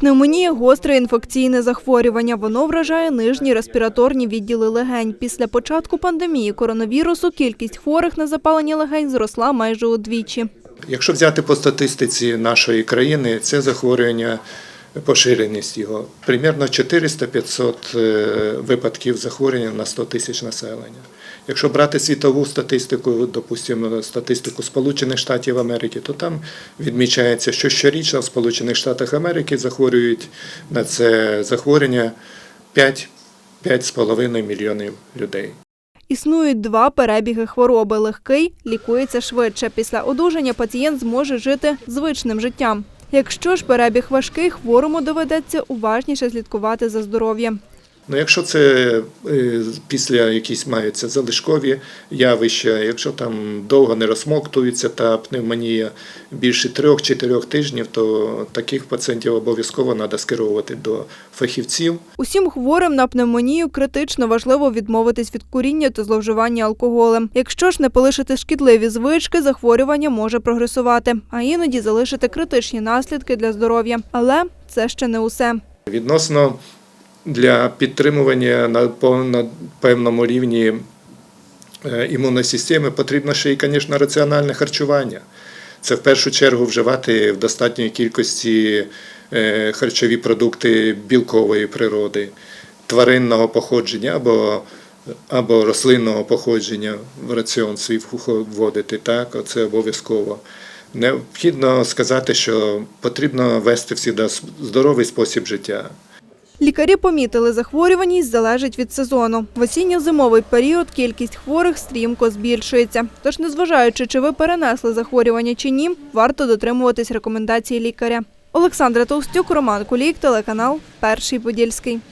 Пневмонія гостре інфекційне захворювання. Воно вражає нижні респіраторні відділи легень. Після початку пандемії коронавірусу кількість хворих на запалення легень зросла майже удвічі. Якщо взяти по статистиці нашої країни, це захворювання, поширеність його, примерно 400-500 е, випадків захворювання на 100 тисяч населення. Якщо брати світову статистику, допустимо, статистику Сполучених Штатів Америки, то там відмічається, що щорічно в Сполучених Штатах Америки захворюють на це захворювання 5 5,5 мільйонів людей. Існують два перебіги хвороби. Легкий лікується швидше. Після одужання пацієнт зможе жити звичним життям. Якщо ж перебіг важкий, хворому доведеться уважніше слідкувати за здоров'ям. Ну, якщо це е, після якісь маються залишкові явища, якщо там довго не розмоктується та пневмонія більше трьох-чотирьох тижнів, то таких пацієнтів обов'язково треба скеровувати до фахівців. Усім хворим на пневмонію критично важливо відмовитись від куріння та зловживання алкоголем. Якщо ж не полишити шкідливі звички, захворювання може прогресувати, а іноді залишити критичні наслідки для здоров'я. Але це ще не усе. Відносно для підтримування на, певному рівні е, імунної системи потрібно ще й, звісно, раціональне харчування. Це в першу чергу вживати в достатньої кількості е, харчові продукти білкової природи, тваринного походження або, або рослинного походження в раціон свій вводити. Так, це обов'язково. Необхідно сказати, що потрібно вести всі здоровий спосіб життя. Лікарі помітили, захворюваність залежить від сезону. В осінньо-зимовий період кількість хворих стрімко збільшується. Тож, незважаючи, чи ви перенесли захворювання чи ні, варто дотримуватись рекомендацій лікаря. Олександра Толстюк, Роман Кулік, телеканал Перший Подільський.